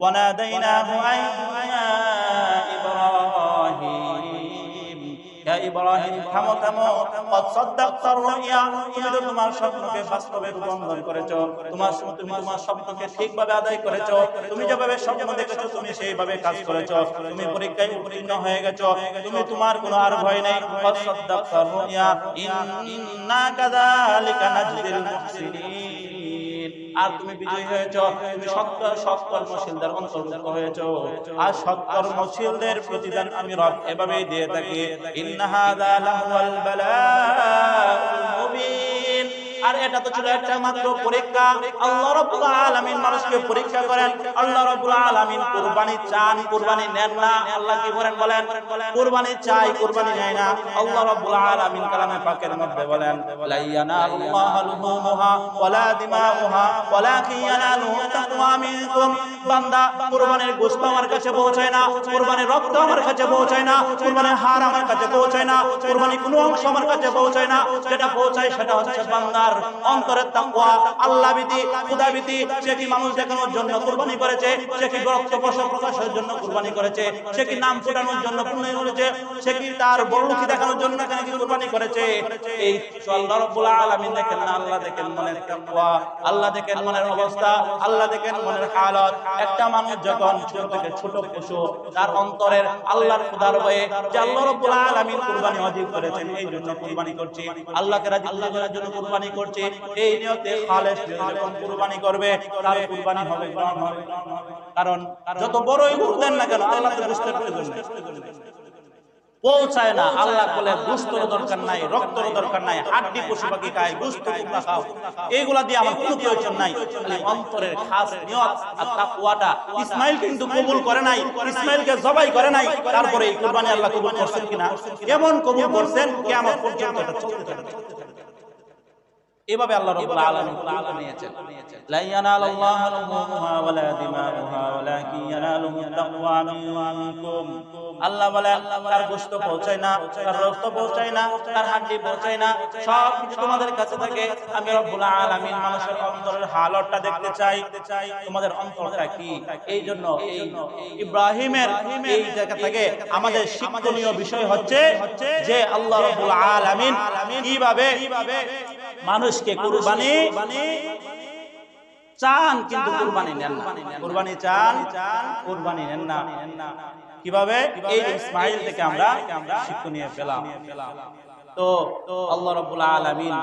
وناديناه أن يا إبراهيم يا إبراهيم থামো থামো قد صدقت الرؤيا তুমি তো তোমার স্বপ্নকে বাস্তবে রূপান্তর করেছো তোমার তুমি তোমার স্বপ্নকে ঠিকভাবে আদায় করেছো তুমি যেভাবে স্বপ্ন দেখেছো তুমি সেইভাবে কাজ করেছো তুমি পরীক্ষায় উত্তীর্ণ হয়ে গেছো তুমি তোমার কোনো আর ভয় নেই قد صدقت الرؤيا إنا كذلك نجزي المحسنين আর তুমি বিজয়ী হয়েছ, তুমি সত্য সৎকর্মশীলদের অন্তর্ভুক্ত হয়েছ। আর সৎকর্মশীলদের প্রতিদান আমি রব এভাবেই দিয়ে থাকি। ইন্নাহাদা লাহুয়াল বালা মুবিন। আর এটা তো ছিল একটা মাত্র পরীক্ষা। আল্লাহ রাব্বুল আলামিন মানুষকে পরীক্ষা করেন। আল্লাহ রাব্বুল আলামিন কুরবানি চান, কুরবানি নেন না। আল্লাহ কি করেন বলেন? কুরবানি চাই, কুরবানি নেয় না। আল্লাহ রাব্বুল আলামিন কালামে পাকের মধ্যে বলেন লা ইয়ানালুল্লাহু লুহুমুহা ওয়ালা দিমাউহা ওয়ালাকিন ইয়ানালুহু তাকওয়া মিনকুম। বান্দা কুরবানির গোশত আমার কাছে পৌঁছায় না, কুরবানির রক্ত আমার কাছে পৌঁছায় না, কুরবানির হাড় আমার কাছে পৌঁছায় না কুরবানি কোনো অংশ আমার কাছে পৌঁছায় না। যেটা পৌঁছায় সেটা হচ্ছে বান্দার অন্তরের তাকওয়া, আল্লাহ ভীতি, খোদা ভীতি, সে কি মানুষ দেখানোর জন্য কুরবানি করেছে? সে কি রক্ত প্রকাশের জন্য কুরবানি করেছে? সে কি নাম ফোটানোর জন্য কুরবানি করেছে? সে কি তার বড়লুকি দেখানোর জন্য এখানে কি কুরবানি করেছে? এই আল্লাহ রাব্বুল আলামিন দেখেন না, আল্লাহ দেখেন মনের তাকওয়া, আল্লাহ দেখেন মনের অবস্থা, আল্লাহ দেখেন মনের হালত। একটা মানুষ যখন ছোট থেকে ছোট পশু, তার অন্তরের আল্লাহর খোদার ভয়ে যে আল্লাহ রাব্বুল আলামিন কুরবানি ওয়াজিব করেছেন, এই জন্য কুরবানি করছে। আল্লাহকে রাজি করার জন্য কুরবানি করছে, এই নিয়তে খালেস যখন কুরবানি করবে, তার কুরবানি হবে, গ্রহণ হবে। কারণ যত বড়ই মুখ দেন না কেন, আল্লাহ তো বুঝতে প্রয়োজন পৌঁছায় না আল্লাহ বলে গুস্তর দরকার নাই, রক্তর দরকার নাই, হাড্ডি পশু পাখি খায় গুস্ত তোমরা খাও। এইগুলা দিয়ে আমার কোনো প্রয়োজন নাই। খালি অন্তরের খাস নিয়ত আর তাকওয়াটা। ইসমাইল কিন্তু কবুল করে নাই, ইসমাইলকে জবাই করে নাই, তারপরে এই কুরবানি আল্লাহ কবুল করছেন কিনা? কেমন কবুল করছেন? কিয়ামত পর্যন্ত এটা চলতে থাকবে। এভাবে আল্লাহ রাব্বুল আলামিন কুরবানি নিয়েছেন লা ইয়ানালাল্লাহু লুহুমুহা ওয়ালা দিমাউহা ওয়ালাকিন ইয়ানালুহু তাকওয়া মিনকুম। আল্লাহ বলেন তার গোশত পৌঁছায় না তার রক্ত পৌঁছায় না তার হাড্ডি পৌঁছায় না সব কিছু তোমাদের কাছে থাকে। আমি রব্বুল আলামিন মানুষের অন্তরের হালতটা দেখতে চাই। তোমাদের অন্তরটা কি? এই জন্য এই ইব্রাহিমের এই জায়গা থেকে আমাদের শিক্ষণীয় বিষয় হচ্ছে যে আল্লাহ রব্বুল আলামিন কীভাবে মানুষকে কুরবানি চান, কিন্তু কুরবানি নেন না। কুরবানি চান, কুরবানি নেন না। কীভাবে? এই ইসমাইল থেকে আমরা শিক্ষণীয় পেলাম। তো আল্লাহ রাব্বুল আলামিন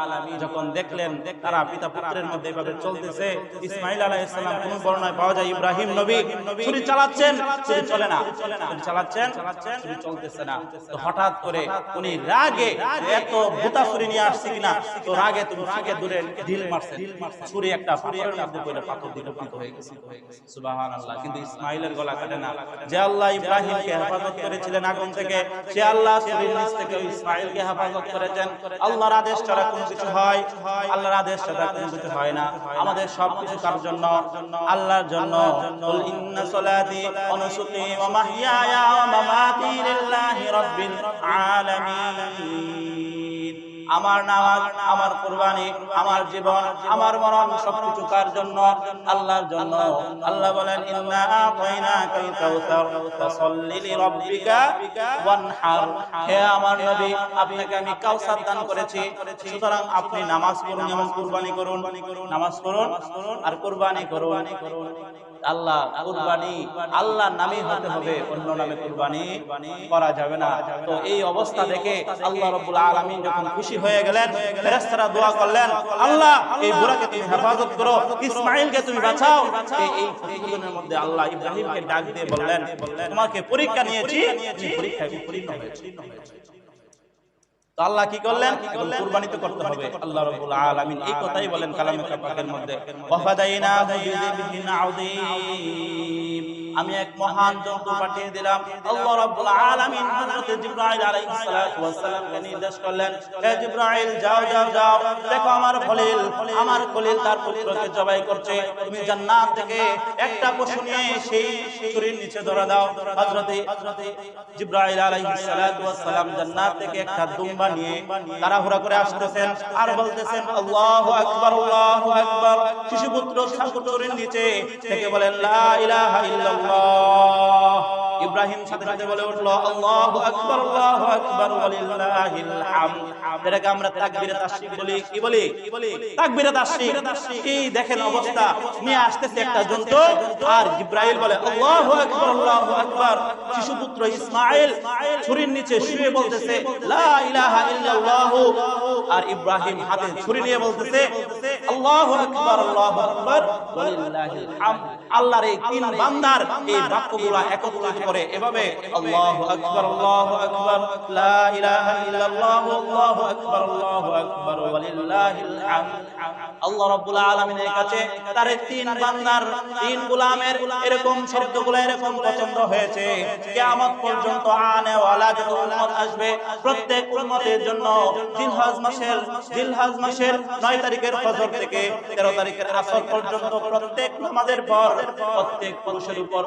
যখন দেখলেন তারা পিতা পুত্রের মধ্যে এভাবে চলতেছে, ইসমাইল আলাইহিস সালাম কোন বর্ণনায় পাওয়া যায় ইব্রাহিম নবী ছুরি চালাচ্ছেন, ছুরি চলে না, ছুরি চালাচ্ছেন, ছুরি চলতেছে না। তো হঠাৎ করে উনি রাগে এত ভূতা ছুরি নিয়ে আসছে কিনা? তো রাগে তুমি রাগে দূরে ঢিল মারছে। ছুরি একটা পাথরের মধ্যে পড়ে পাথর দিয়ে রূপান্তর হয়ে গেছে। সুবহানাল্লাহ, কিন্তু ইসমাইলের গলা কাটে না। যে আল্লাহ ইব্রাহিমকে হেফাজত করেছিলেন আগুন থেকে, সে আল্লাহ ছুরির নিচ থেকে ইসমাইলকে হেফাজত করেছেন। আল্লাহর আদেশ ছাড়া কোনো কিছু হয়? আল্লাহর আদেশ ছাড়া কোনো কিছু হয় না। আমাদের সব কিছু কার জন্য। আল্লাহর জন্য। কুল ইন্না সলাতি ওয়া নুসুকি ওয়া মাহইয়ায়া ওয়া মামাতি লিল্লাহি রাব্বিল আলামিন। আমার নামাজ, আমার কুরবানি, আমার জীবন, আমার মরণ সবকিছু কার জন্য? আল্লাহর জন্য। আল্লাহ বলেন, ইন্না কাউসার ওয়ানহার। হে আমার নবী, আপনাকে আমি কাউসার দান করেছি। সুতরাং আপনি নামাজ পড়ুন এবং কুরবানি করুন। নামাজ পড়ুন আর কুরবানি করুন। আল্লাহ কুরবানি আল্লাহ নামে হতে হবে, অন্য নামে কুরবানি করা যাবে না। তো এই অবস্থা দেখে আল্লাহ রাব্বুল আলামিন যখন খুশি হয়ে গেলেন, ফেরেশতারা দোয়া করলেন, আল্লাহ, এই বুড়াকে তুমি হেফাজত করো ইসমাইলকে তুমি বাঁচাও। এই এই প্রতিবেদনের মধ্যে আল্লাহ ইব্রাহিমকে ডাক দিয়ে বললেন, তোমাকে পরীক্ষা নিয়েছি পরীক্ষায় উত্তীর্ণ হয়েছে। তো আল্লাহ কি করলেন? কুরবানি তো করতে হবে। আল্লাহ রাব্বুল আলামিন এই কথাই বলেন কালামে পাকের মধ্যে। ওয়াফাদাইনা বিযিবিন আযীম। আমি এক মহান জন্তু পাঠিয়ে দিলাম। আল্লাহ রাব্বুল আলামিন হযরত জিবরাইল আলাইহিস সালাতু ওয়াস সালামকে নির্দেশ করলেন, হে জিবরাইল, যাও যাও যাও। দেখো আমার খলিল আমার খলিল তার পুত্রকে জবাই করছে। তুমি জান্নাত থেকে একটা পশু নিয়ে সেই ছুরির নিচে ধরে দাও। হযরত জিবরাইল আলাইহিস সালাতু ওয়াস সালাম জান্নাত থেকে একটা দুম্বা নিয়ে তাড়াহুড়া করে আসতেছেন আর বলতেছেন, আল্লাহু আকবার আল্লাহু আকবার। শিশু পুত্র ছুরির নিচে থেকে বলেন, লা ইলাহা ইল্লাল্লাহ। ইব্রাহিম সাথে সাথে বলে উঠল, আল্লাহু আল্লাহু ওয়ালিল্লাহিল হামদ। এটাকে আমরা তাকবীরে বলি। কি বলি? তাকবীরে কি দেখেন অবস্থা? নিয়ে আসতেছে একটা জন্তু, আর জিব্রাইল বলে শিশু পুত্র ইসমাঈল ছুরির নিচে শুয়ে বলতেছে, লা ইলাহা ইল্লাল্লাহ। আর ইব্রাহিম হাতে ছুরি নিয়ে বলতেছে আল্লাহু আকবার আল্লাহু আকবার। ওয়ালিল্লাহিল হামদ। আল্লাহর এই তিন বান্দার এই বাক্যগুলো একত্রিত করে এভাবে আল্লাহু আকবার আল্লাহু আকবার লা ইলাহা ইল্লাল্লাহ আল্লাহু আকবার আল্লাহু আকবার ওয়ালিল্লাহিল হামদ। আল্লাহ রাব্বুল আলামিনের কাছে তার তিন বান্দার তিন গোলামের এরকম শব্দগুলো এরকম পছন্দ হয়েছে। কিয়ামত পর্যন্ত আনে ওয়ালা যত উম্মত আসবে প্রত্যেক উম্মতের জন্য জিলহজ মাসের জিলহজ মাসের 9 তারিখের ফজর থেকে 13 তারিখের আসর পর্যন্ত প্রত্যেক নামাজের পর প্রত্যেক পুরুষের উপর